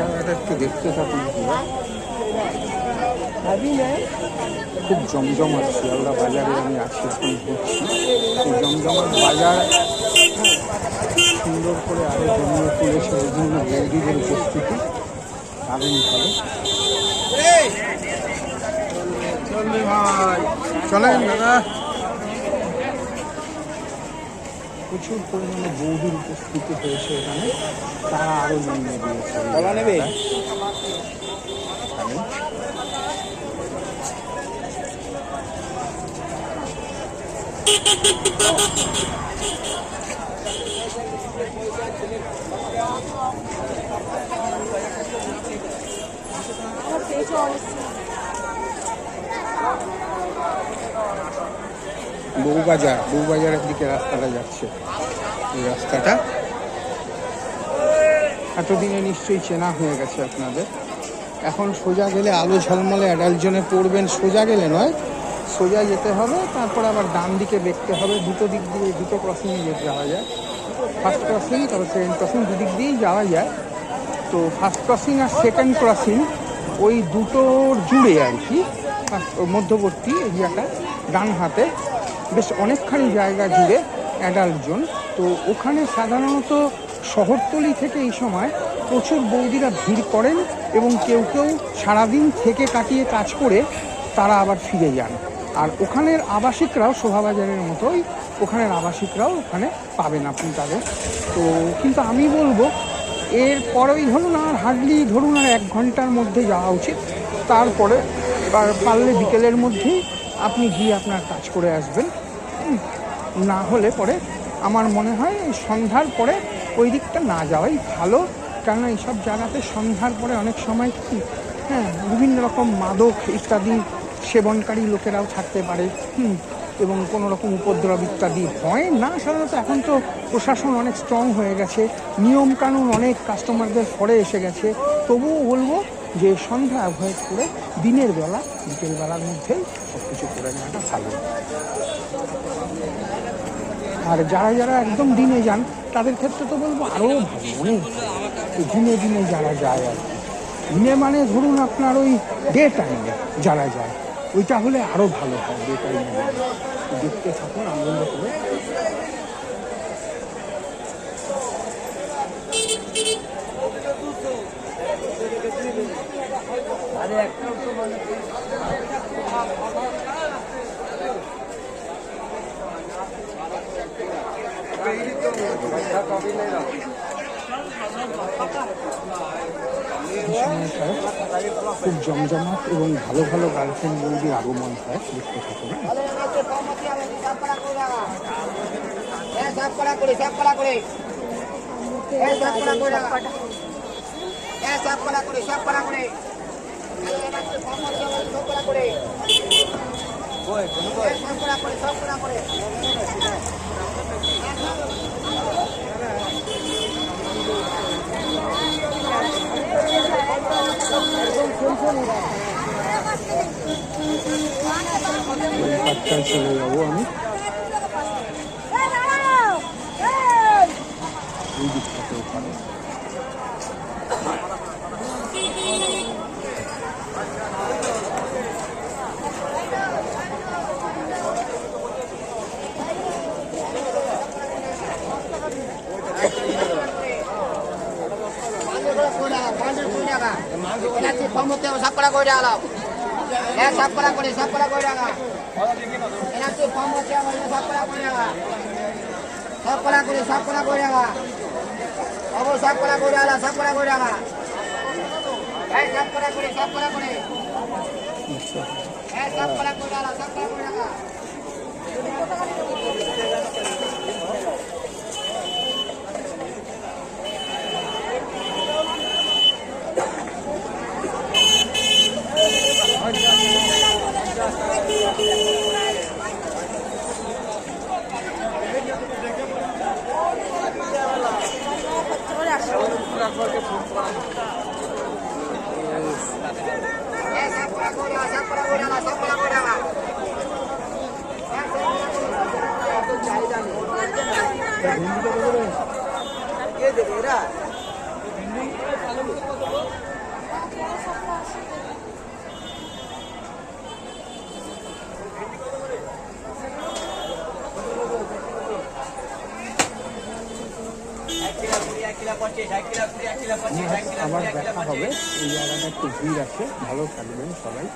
জায়গাটা একটু দেখতে থাকুন। খুব জমজমাট শিয়ালদা বাজারে আমি আছি এখন ঘুরছি। এই জমজমাট বাজার সুন্দর করে আরও জমিয়ে তুলেছে বিভিন্ন বৌদিদের উপস্থিতি দারুণভাবে চলেন দাদা। প্রচুর পরিমাণে বৌদির উপস্থিতি হয়েছে এখানে। তারা আরও জমিয়ে দিয়েছে। কলা নেবে? বউবাজার বউবাজারের দিকে রাস্তাটা যাচ্ছে। এই রাস্তাটা এতদিনে নিশ্চয়ই চেনা হয়ে গেছে আপনাদের। এখন সোজা গেলে আলো ঝলমলে অ্যাডাল্ট পড়বেন, সোজা গেলে নয়, সোজা যেতে হবে, তারপর আবার ডান দিকে দেখতে হবে, দুটো দিক দিয়ে, দুটো ক্রসিংয়ে যেতে যাওয়া যায়। ফার্স্ট ক্রসিং তারপর সেকেন্ড ক্রসিং দুদিক দিয়েই যাওয়া যায়। তো ফার্স্ট ক্রসিং আর সেকেন্ড ক্রসিং ওই দুটোর জুড়ে আর কি, মধ্যবর্তী এরিয়াটা, ডান হাতে। বেশ অনেকখানি জায়গা জুড়ে অ্যাডাল্ট জোন তো ওখানে সাধারণত শহরতলি থেকে এই সময় প্রচুর বৌদিরা ভিড় করেন এবং কেউ কেউ সারাদিন থেকে কাটিয়ে কাজ করে তারা আবার ফিরে যান। আর ওখানের আবাসিকরাও শোভাবাজারের মতোই, ওখানের আবাসিকরাও ওখানে পাবেন আপনি তাদের। তো কিন্তু আমি বলব এর পরেই ধরুন আর হার্ডলি ধরুন আর এক ঘণ্টার মধ্যে যাওয়া উচিত। তারপরে পারলে বিকেলের মধ্যেই আপনি গিয়ে আপনার কাজ করে আসবেন। না হলে পরে আমার মনে হয় সন্ধ্যার পরে ওই দিকটা না যাওয়াই ভালো। কেননা এইসব জায়গাতে সন্ধ্যার পরে অনেক সময় কি হ্যাঁ বিভিন্ন রকম মাদক ইত্যাদি সেবনকারী লোকেরাও থাকতে পারে। হুম, এবং কোনো রকম উপদ্রব ইত্যাদি হয় না। সাধারণত এখন তো প্রশাসন অনেক স্ট্রং হয়ে গেছে। নিয়মকানুন অনেক কাস্টমারদের পরে এসে গেছে। তবুও বলব যে সন্ধ্যা অ্যাভয়েড করে দিনের বেলা, বিকেল বেলার মধ্যেই সব কিছু করে নেওয়াটা ভালো। আর যারা যারা একদম দিনে যান, তাদের ক্ষেত্রে তো বলব আরও ভালো, অনেক দিনে দিনে যারা যায় আর কি। দিনে মানে ধরুন আপনার ওই ডে টাইমে যারা যায়, ওইটা হলে আরও ভালো হয় ডে টাইমে দেখতে থাকুন, আনন্দ করে এই সময়টায় খুব জমজমাট এবং ভালো ভালো গার্লফ্রেন্ড বৌদির আগমন হয় দেখতে থাকুন সব করা করে সব করা করে এই সব করা করে এই সব করা করে সব করা করে সব করা করে সব করা করে সব করা করে ওই পাঁচটায় চলে যাব আমি। এই দিকটাতে ওখানে সব করা করে আলাও হ্যাঁ সব করা করে সব করা করে আগা এরা তো কম হচ্ছে আমার সব করা করে আগা সব করা করে সব করা করে আগা অবো সব করা করে আলা সব করা করে হ্যাঁ হ্যাঁ আগা আবার দেখা হবে এই জায়গাটা একটু ভিড় আছে ভালো থাকবেন সবাই